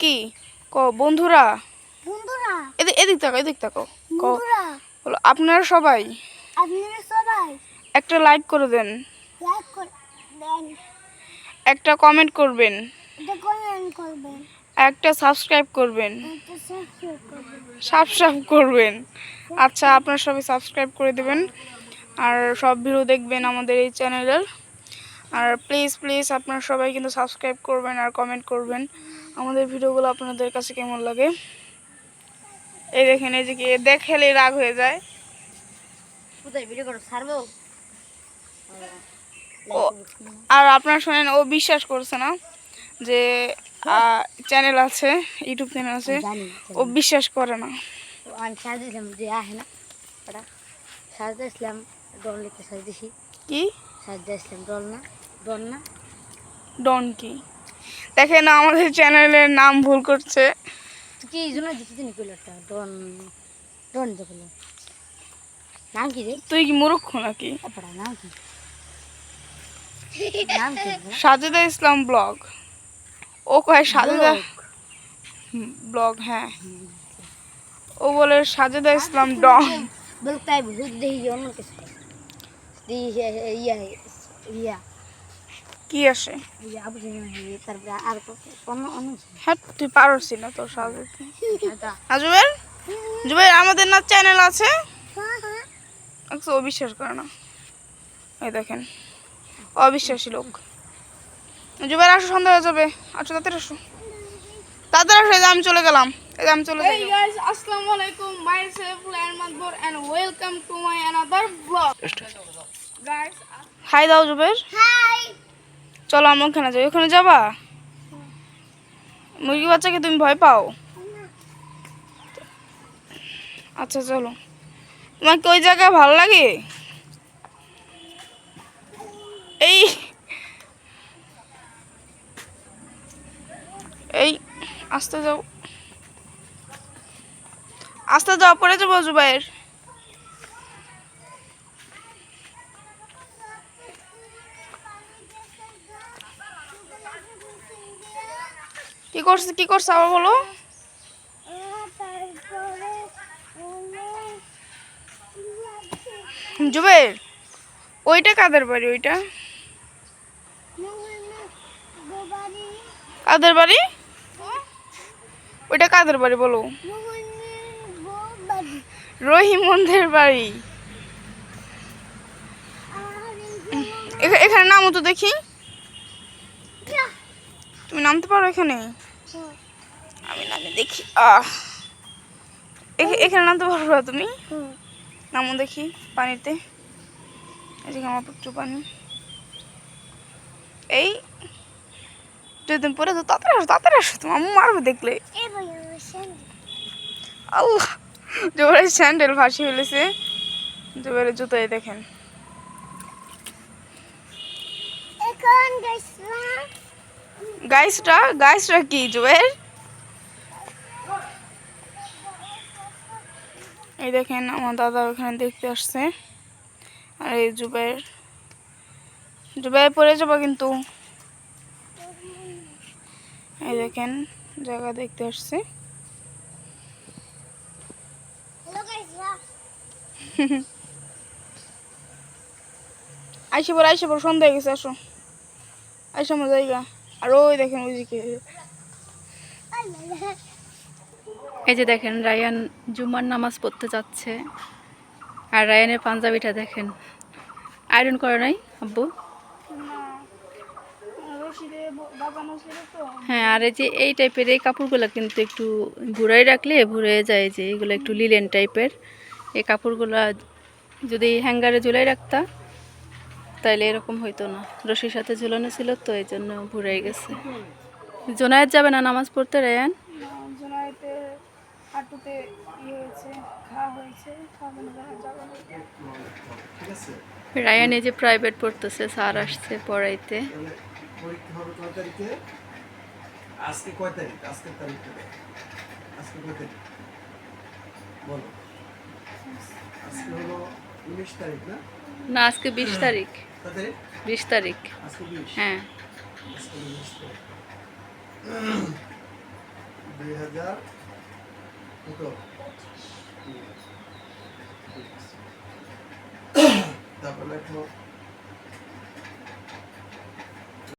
কি? ক বন্ধুরা? বন্ধুরা। এদিক এদিক তাকো এদিক তাকো ক বলো আপনারা সবাই আপনারা সবাই একটা লাইক করে দেন। লাইক করে দেন। একটা কমেন্ট করবেন। কমেন্ট একটা সাবস্ক্রাইব করবেন। একটা সাবস্ক্রাইব করবেন। সাবস্ক্রাইব করবেন। আচ্ছা আপনারা সবাই সাবস্ক্রাইব করে দেবেন। আর সব ভিডিও দেখবেন আমাদের এই চ্যানেলের আর প্লিজ প্লিজ আপনারা সবাই কিন্তু সাবস্ক্রাইব করবেন আর কমেন্ট করবেন। আমাদের ভিডিওগুলো আপনাদের কাছে কেমন লাগে? এই দেখেন এই যে কি দেখেলে রাগ হয়ে যায়। আর আপনারা শোনেন ও বিশ্বাস করছে না যে চ্যানেল আছে ইউটিউব চ্যানেল আছে। ও বিশ্বাস করে না। আমি সাজ দিয়েছিলাম যে আহে না। ওটা ডল লিখতে সাজ দিছি কি? সাজ দিয়েছিলাম ডল না। ডল না ডন কি দেখেন আমাদের চ্যানেলের নাম ভুল করছে। কি এই জন্য জানি কুলারটা ডন ডন নাম কি রে? তুই কি মূর্খ নাকি? পড়া নাম কি? নাম কি সাজেদা ইসলাম ব্লগ। ও কয় সাজেদা ব্লগ। হ্যাঁ। ও বলে সাজেদা ইসলাম ডন। তাই দেখি অন্য কিছু ইয়া ইয়া। কি আসে? হ্যাঁ তুই পারস না তোর সাজেদা আজুবের জুবের? আমাদের না চ্যানেল আছে? হ্যাঁ হ্যাঁ। আচ্ছা, ও বিশ্বাস করে না। এই দেখেন অবিশ্বাসী লোক। জুবের আসো সন্ধ্যা হয়ে যাবে। আচ্ছা তাড়াতাড়ি আসো। তাড়াতাড়ি আসো এই যে আমি চলে গেলাম। এই যে আমি চলে welcome to my another vlog. Guys, hi দাও জুবের। হাই চলো আমরা ওখানে যাই ওখানে যাবা? মুরগি বাচ্চাকে তুমি ভয় পাও? আচ্ছা চলো। তোমাকে ওই জায়গায় ভালো লাগে? এই এই, আস্তে যাও। আস্তে যাও, পড়ে যাব জুবাইয়ের কি করছে কি করছে আবার বলো? জুবের, ওইটা কাদের বাড়ি ওইটা? কাদের বাড়ি? ওইটা কাদের বাড়ি বলো? রহিমন্দের বাড়ি। এখানে নামো তো দেখি। তুমি নামতে পারো এখানে? আমি নামে দেখি আহ। এখ- এখানে নামতে পারবে তুমি? নামো দেখি পানিতে। এই যে আমার একটু পানি। এই তুমি পরে তো তাড়াতাড়ি আসো তাড়াতাড়ি আসো তোমার আম্মু মারবে দেখলে। আল্লাহ জোরে স্যান্ডেল ভাসি ফেলেছে। জোরে জুতোয় দেখেন। এখন গাইসটা গাইসটা কি জুবের এই দেখেন আমার দাদা ওখানে দেখতে আসছে। আর এই জুবের। জুবের পড়ে যাব কিন্তু। এই দেখেন জায়গা দেখতে আসছে। আইসে পর আইসে পর সন্ধ্যা হয়ে গেছে আসো। আইসা আমার জায়গা। আর ওই দেখেন ওইদিকে। এই যে দেখেন, রায়ান জুমার নামাজ পড়তে যাচ্ছে। আর রায়ানের পাঞ্জাবিটা দেখেন। আয়রন করে নাই, আব্বু? হ্যাঁ আর এই যে এই টাইপের এই কাপড়গুলো কিন্তু একটু ঘুরাই রাখলে ভরে যায় যে, এগুলো একটু লিলেন টাইপের এই কাপড়গুলো যদি হ্যাঙ্গারে ঝুলাই রাখতা তাইলে এরকম হইতো না। রশির সাথে ঝুলানো ছিল তো এই জন্য ভুরাই গেছে। জোনায়েত যাবে না নামাজ পড়তে রায়ান? হাঁটুতে রায়ান এই যে প্রাইভেট পড়তেছে স্যার আসছে পড়াইতে। পরীক্ষা হবে কয় তারিখে আজকে কয় তারিখ? আজকের তারিখ আজকে কয় তারিখ? বলো। আজকে হলো উনিশ তারিখ না? না আজকে বিশ তারিখ কয় তারিখ বিশ তারিখ আজকে বিশ হ্যাঁ আজকে উনিশ তারিখ দুই হাজার কত হুম। ঠিক আছে। তারপর লেখো